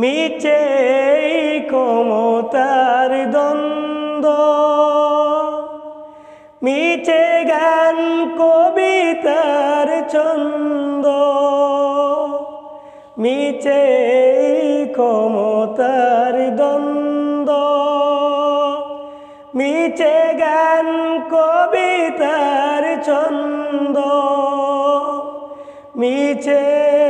মিছে এই ক্ষমতার দ্বন্দ্ব। মিছে গান কবিতার ছন্দ। মিছে এই ক্ষমতার দ্বন্দ্ব। মিছে গান কবিতার ছন্দ। অভিনয়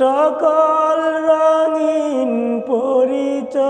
সকল রঙিন পরিচয়।